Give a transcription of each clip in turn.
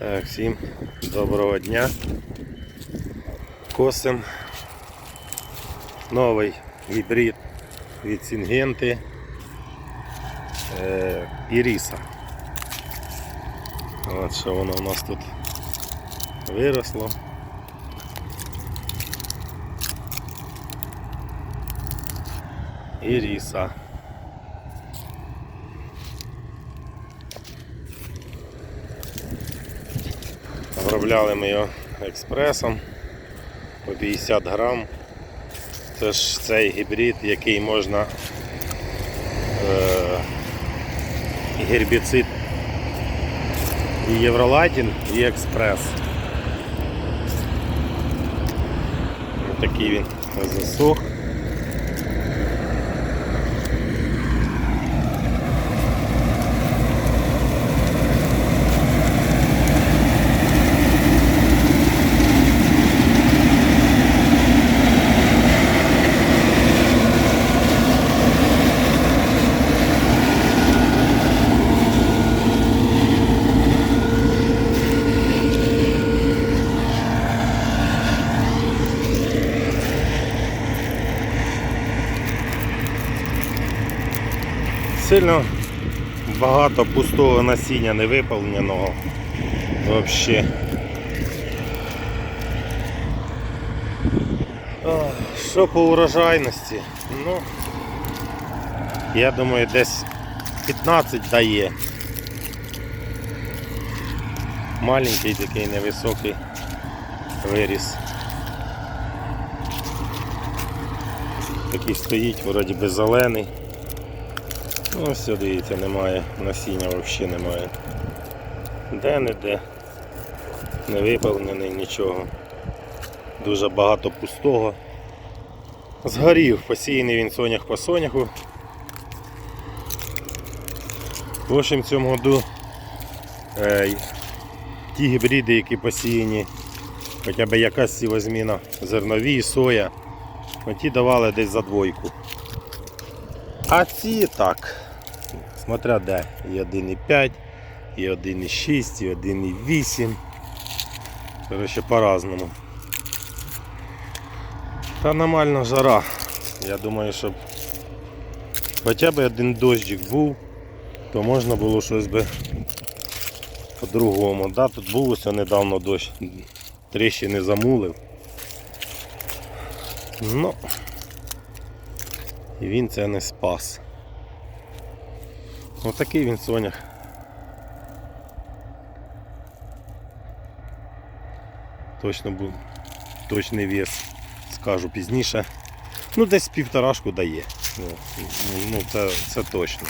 Так, всім доброго дня. Косим новий гібрид від Сінгенти е, Іріса. От що воно у нас тут виросло. Іріса. Обробляли ми його експресом по 50 грам. Це ж цей гібрид, який можна е, гербіцид і Євролатін, і експрес. Ось такий він засох. Сильно багато пустого насіння не виповненого. Взагалі. Що по урожайності? Ну, я думаю, десь 15 дає. Маленький такий невисокий виріс. Такий стоїть, вроді би зелений. Ну все, дивіться, немає, насіння взагалі немає. Де-не-де. Не виповнений нічого. Дуже багато пустого. Згорів, посіяний він сонях по соняху. В общем, в цьому году е, ті гібриди, які посіяні, хоча б якась сівозміна, зернові, соя, ті давали десь за двойку. А ці так, смотря де, і 1,5, і 1,6, і 1,8. Коротше, по-разному. Та нормальна жара. Я думаю, щоб хоча б один дощик був, то можна було щось би по-другому. Да, тут був ось недавно дощ, тріщини замулив. Ну, і він це не спас. Отакий він сонях. Точно був точний вес, скажу пізніше. Ну десь півторашку дає. Ну, ну це, це точно.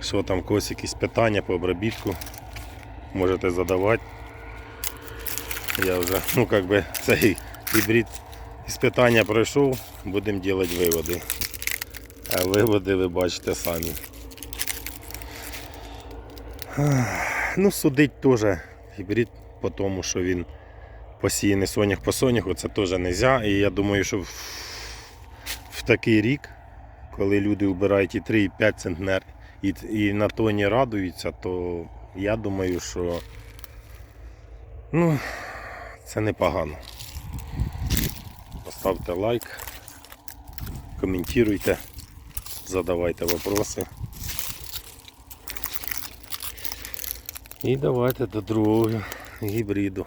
Що там, когось якісь питання по обробітку можете задавати. Я вже, ну как би цей гібрид іспитання пройшов, будемо робити виводи. А виводи ви бачите самі. Ну, судить теж гібрид по тому, що він посіяний сонях по соняху, це теж не можна. І я думаю, що в, в такий рік, коли люди вбирають і 3, і 5 центнер, і, і на тоні радуються, то я думаю, що ну, це непогано. Поставте лайк, коментуйте, задавайте вопроси. І давайте до другого гібриду.